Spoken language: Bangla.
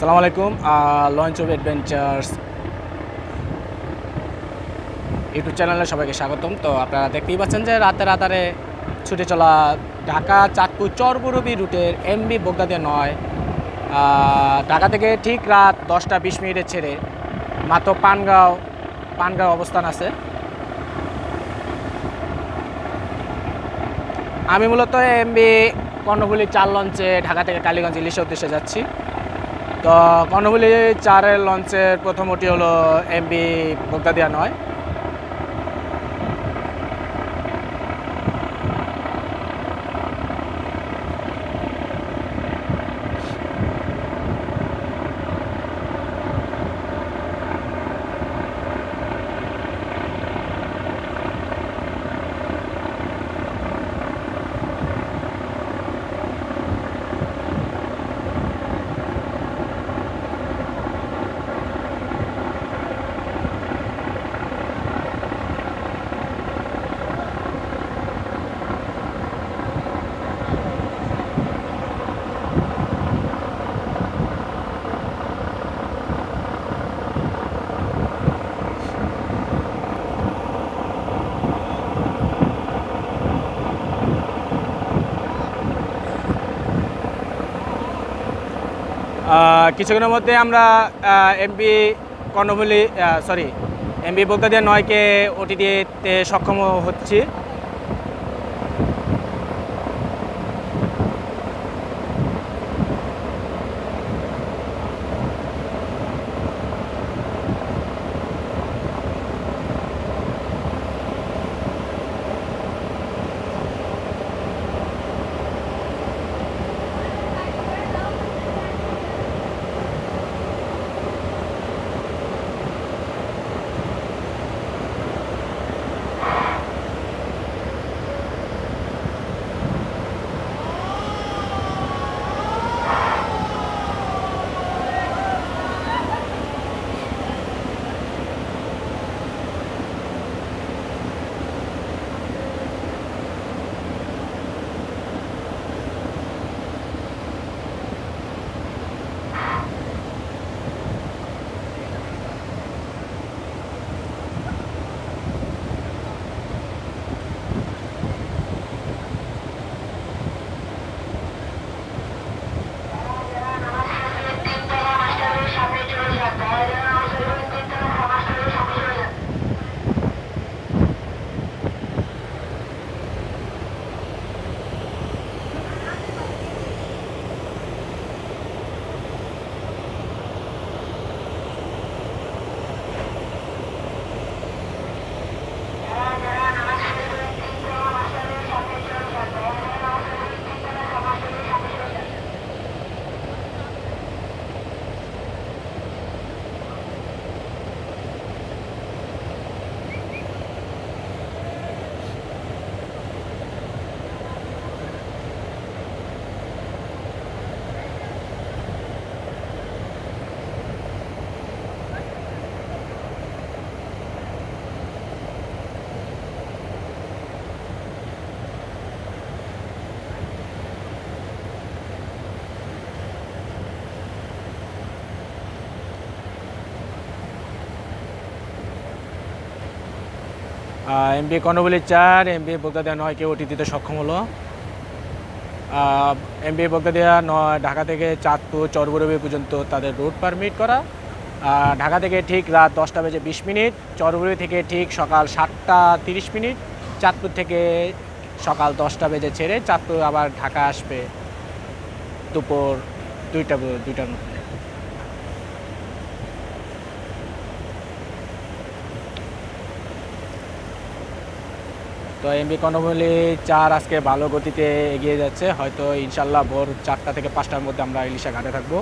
সালাম আলাইকুম লঞ্চ অফ অ্যাডভেঞ্চার্স ইউটিউব চ্যানেলে সবাইকে স্বাগতম। তো আপনারা দেখতেই পাচ্ছেন যে রাতে রাতারে ছুটে চলা ঢাকা চাঁদপুর চরবুরবি রুটের এমবি বোগদাদে নয় ঢাকা থেকে ঠিক রাত দশটা বিশ মিনিটে ছেড়ে মাত্র পানগাঁও পানগাঁও অবস্থান আছে। আমি মূলত এমবি কর্ণফুলি চার লঞ্চে ঢাকা থেকে কালীগঞ্জ ইলিশের উদ্দেশ্যে যাচ্ছি। তো কর্ণফুলি চারের লঞ্চের প্রথমটি হলো এমবি বোগদাদিয়া নয়। কিছুক্ষণের মধ্যে আমরা MB Karnaphuli sorry MB Baghdadia নয়কে ওটিটিতে সক্ষম হচ্ছি। এমবি কর্ণফুলি চার এমবি বোগদাদিয়া নয়কে ওটিটিতে সক্ষম হলো। এমবি বোগদাদিয়া নয়, ঢাকা থেকে চাঁদপুর, চরবরবি পর্যন্ত তাদের রুট পারমিট করা। ঢাকা থেকে ঠিক রাত দশটা বেজে বিশ মিনিট, চরবরবি থেকে ঠিক সকাল সাতটা তিরিশ মিনিট, চাঁদপুর থেকে সকাল দশটা বেজে ছেড়ে চাঁদপুর আবার ঢাকা আসবে দুপুর দুইটা বে- দুইটার মধ্যে। তো এমবি কর্ণফুলি চার আজকে ভালো গতিতে এগিয়ে যাচ্ছে। হয়তো ইনশাল্লাহ ভোর চারটা থেকে পাঁচটার মধ্যে আমরা ইলিশা ঘাটে থাকব।